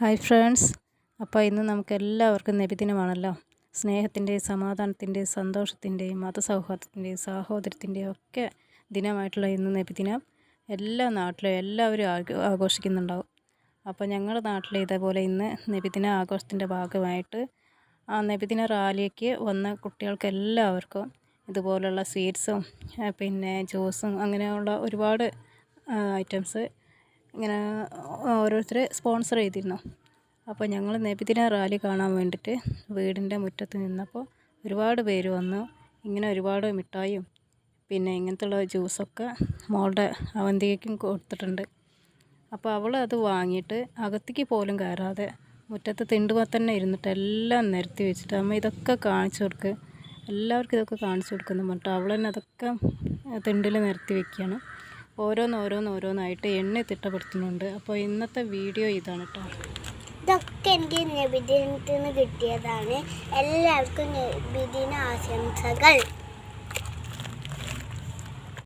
Hi friends. അപ്പോൾ ഇന്ന് നമുക്ക് എല്ലാവർക്കും നബിദിനമാണല്ലോ. സ്നേഹത്തിന്റെയും സമാധാനത്തിന്റെയും സന്തോഷത്തിന്റെയും മതസൗഹാർദ്ദത്തിന്റെയും സാഹോദര്യത്തിന്റെയും ഒക്കെ ദിനമായിട്ടുള്ള ഇന്ന് നബിദിനം. എല്ലാ നാട്ടിലും എല്ലാവരും ആഘോ- ആഘോഷിക്കുന്നുണ്ടാവും. അപ്പോൾ ഞങ്ങളുടെ നാട്ടിൽ ഇതേപോലെ ഇന്ന് നബിദിന ആഘോഷത്തിന്റെ ഭാഗമായിട്ട് ആ നബിദിന റാലിക്ക് വന്ന കുട്ടികൾക്ക് എല്ലാവർക്കും ഇതുപോലുള്ള സ്വീറ്റ്സും പിന്നെ ജ്യൂസും അങ്ങനെയുള്ള ഒരുപാട് ഐറ്റംസ് ഇങ്ങനെ ഓരോരുത്തർ സ്പോൺസർ ചെയ്തിരുന്നു. അപ്പോൾ ഞങ്ങൾ നബിദിന റാലി കാണാൻ വേണ്ടിയിട്ട് വീടിന്റെ മുറ്റത്ത് നിന്നപ്പോൾ ഒരുപാട് പേര് വന്നു. ഇങ്ങനെ ഒരുപാട് മിഠായും പിന്നെ ഇങ്ങനത്തുള്ള ജ്യൂസൊക്കെ മോളുടെ അവന്തികയ്ക്കും കൊടുത്തിട്ടുണ്ട്. അപ്പോൾ അവൾ അത് വാങ്ങിയിട്ട് അകത്തേക്ക് പോലും കയറാതെ മുറ്റത്ത് തിണ്ടുമ്പോൾ തന്നെ ഇരുന്നിട്ട് എല്ലാം നിരത്തി വെച്ചിട്ട് അമ്മ ഇതൊക്കെ കാണിച്ചു കൊടുക്ക് എല്ലാവർക്കും ഇതൊക്കെ കാണിച്ചു കൊടുക്കുന്നു പറഞ്ഞിട്ട് അവൾ തന്നെ അതൊക്കെ തിണ്ടിൽ നിരത്തി വെക്കുകയാണ് ഓരോന്ന് ഓരോന്ന് ഓരോന്നായിട്ട് എണ്ണ തിട്ടപ്പെടുത്തുന്നുണ്ട്. അപ്പോൾ ഇന്നത്തെ വീഡിയോ ഇതാണ് കേട്ടോ ഇതൊക്കെ എനിക്ക് നബിദിനത്തിന് കിട്ടിയതാണ്. എല്ലാവർക്കും നബിദിന ആശംസകൾ.